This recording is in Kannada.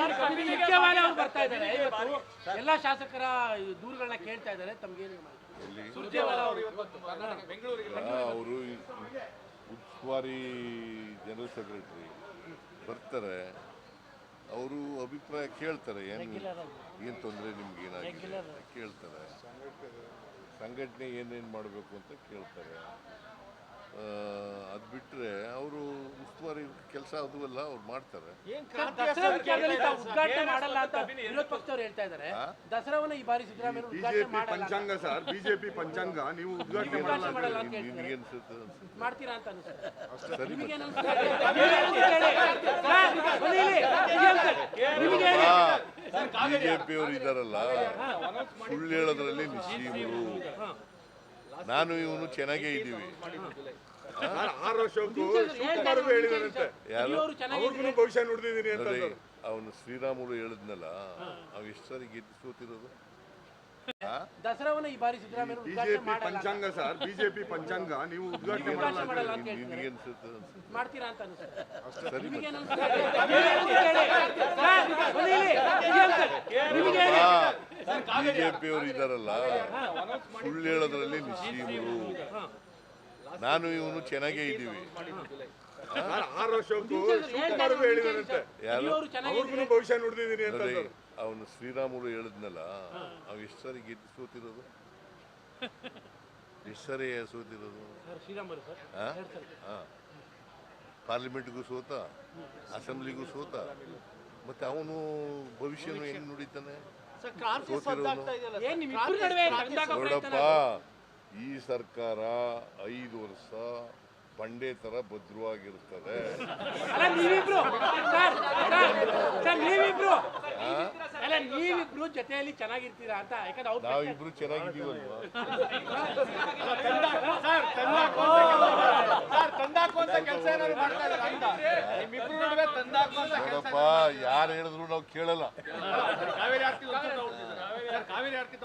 ಮುಖ್ಯವಾಗಿ ಅವ್ರು ಬರ್ತಾ ಇದ್ದಾರೆ. ಇವತ್ತು ಎಲ್ಲಾ ಶಾಸಕರ ದೂರುಗಳನ್ನ ಕೇಳ್ತಾ ಇದ್ದಾರೆ. ತಮ್ಗೇನು ಸುರ್ಜೇವಾಲಾ ಅವರು. ಅವರು ಉಸ್ತುವಾರಿ ಜನರಲ್ ಸೆಕ್ರೆಟರಿ ಬರ್ತಾರೆ. ಅವರು ಅಭಿಪ್ರಾಯ ಕೇಳ್ತಾರೆ. ಏನು ಏನು ತೊಂದರೆ ನಿಮ್ಗೆ ಏನಾಗಿದೆ ಕೇಳ್ತಾರೆ. ಸಂಘಟನೆ ಏನೇನು ಮಾಡಬೇಕು ಅಂತ ಕೇಳ್ತಾರೆ. ಅದು ಬಿಟ್ಟರೆ ಅವರು ಉಸ್ತುವಾರಿ ಕೆಲಸ ಅದು ಅಲ್ಲ ಅವ್ರು ಮಾಡ್ತಾರೆ ದಸರಾ ವಿಚಾರದಲ್ಲಿ ತಾವು ಉದ್ಘಾಟನೆ ಮಾಡಲ್ಲ ಅಂತ ವಿರೋಧ ಪಕ್ಷದವ್ರು ಹೇಳ್ತಾ ಇದ್ದಾರೆ ದಸರಾವನ್ನ ಈ ಬಾರಿ ಸಿದ್ದರಾಮಯ್ಯ ಉದ್ಘಾಟನೆ ಬಿಜೆಪಿ ಮಾಡಲ್ಲ ಪಂಚಾಂಗ ಸರ್ ಬಿಜೆಪಿ ಪಂಚಾಂಗ ನೀವು ಉದ್ಘಾಟನೆ ಮಾಡಲ್ಲ ಉದ್ಘಾಟನೆ ಮಾಡಲ್ಲ ಅಂತ ಹೇಳ್ತಾರೆ ನಿಮ್ಗೆ ಅನ್ಸುತ್ತೆ ಮಾಡ್ತೀರಾ ಅಂತ ಅನಿಸುತ್ತೆ ಸರಿ ಮತ್ತೆ. ನಿಮಗೇನು ಅನ್ಸುತ್ತೆ? ನೀವೇನು ಕೇಳಿ. ಸರ್, ಬನ್ನಿ ಇಲ್ಲಿ. ನಿಮ್ಗೆ ಹೇಳಿ. ಬಿಜೆಪಿ ಅವರು ಇದಾರಲ್ಲ ಸುಳ್ಳು ಹೇಳೋದ್ರಲ್ಲಿ ನಿಶ್ಚೀಮರು ನಾನು ಇವನು ಚೆನ್ನಾಗೇ ಇದ್ದೀವಿ. ಅವನು ಶ್ರೀರಾಮುಲು ಹೇಳಿದ್ನಲ್ಲ ಅವ್ ಎಷ್ಟು ಸರಿ ಗೆದ್ದು ಸೋತಿರೋದು? ಆ? ದಸರಾವನ್ನ ಈ ಬಾರಿ ಸಿದ್ದರಾಮಯ್ಯ ಉದ್ಘಾಟನೆ ಬಿಜೆಪಿ ಪಂಚಾಂಗ ಸರ್ ಬಿಜೆಪಿ ಪಂಚಾಂಗ ನೀವು ಉದ್ಘಾಟನೆ ಮಾಡಲ್ಲ ಉದ್ಘಾಟನೆ ಅಂತ ನಿಮ್ಗೆ ಹೇಳ್ತಾರೆ. ಅನ್ಸುತ್ತೆ ಮಾಡ್ತೀರಾ ಅಂತ ಅನಿಸುತ್ತೆ ಸರಿ ಮತ್ತೆ. ನಿಮಗೇನು ಅನ್ಸುತ್ತೆ? ನೀವೇನು ಕೇಳಿ. ಸರ್, ಬನ್ನಿ ಇಲ್ಲಿ. ನಿಮ್ಗೆ ಹೇಳಿ. ಬಿಜೆಪಿ ಅವರು ಇದಾರಲ್ಲ. ಸುಳ್ಳು ಹೇಳೋದ್ರಲ್ಲಿ ನಿಶೀಮರು ನಾನು ಇವನು ಚೆನ್ನಾಗೇ ಇದ್ದೀವಿ. ಸರ್ ಆರು ವರ್ಷಕ್ಕೂ ಶಿವಕುಮಾರ್ ಹೇಳಿದಾರಂತೆ ಯಾರು? ಭವಿಷ್ಯ ನೋಡ್ತಿದ್ದೀನಿ ಅಂತ ಅವನು ಶ್ರೀರಾಮುಲು ಹೇಳಿದ್ನಲ್ಲ ಅವ್ ಎಷ್ಟು ಸರಿ ಗೆದ್ದು ಸೋತಿರೋದು? ಎಷ್ಟು ಸರಿ ಸೋತಿರೋದು. ಪಾರ್ಲಿಮೆಂಟ್ಗೂ ಸೋತ ಅಸೆಂಬ್ಲಿಗೂ ಸೋತ ಮತ್ತೆ ಅವನು ಭವಿಷ್ಯನು ಏನು ನುಡಿತಾನೆ? ನೋಡಪ್ಪ ಈ ಸರ್ಕಾರ ಐದು ವರ್ಷ ಬಂಡೆ ತರ ಭದ್ರವಾಗಿರ್ತದೆ ಅಲ್ಲ ನೀವಿಬ್ರು ಜೊತೆಯಲ್ಲಿ ಚೆನ್ನಾಗಿರ್ತೀರಾ ಅಂತ ಯಾಕಂದ್ರೆ ಅವ್ರು ನಾವಿಬ್ರು ಚೆನ್ನಾಗಿದ್ದೀವಲ್ವಾ? ನೋಡಪ್ಪ ಯಾರು ಹೇಳಿದ್ರು ನಾವು ಕೇಳಲ್ಲ. ಕಾವೇರಿ ಆರ್ತಿ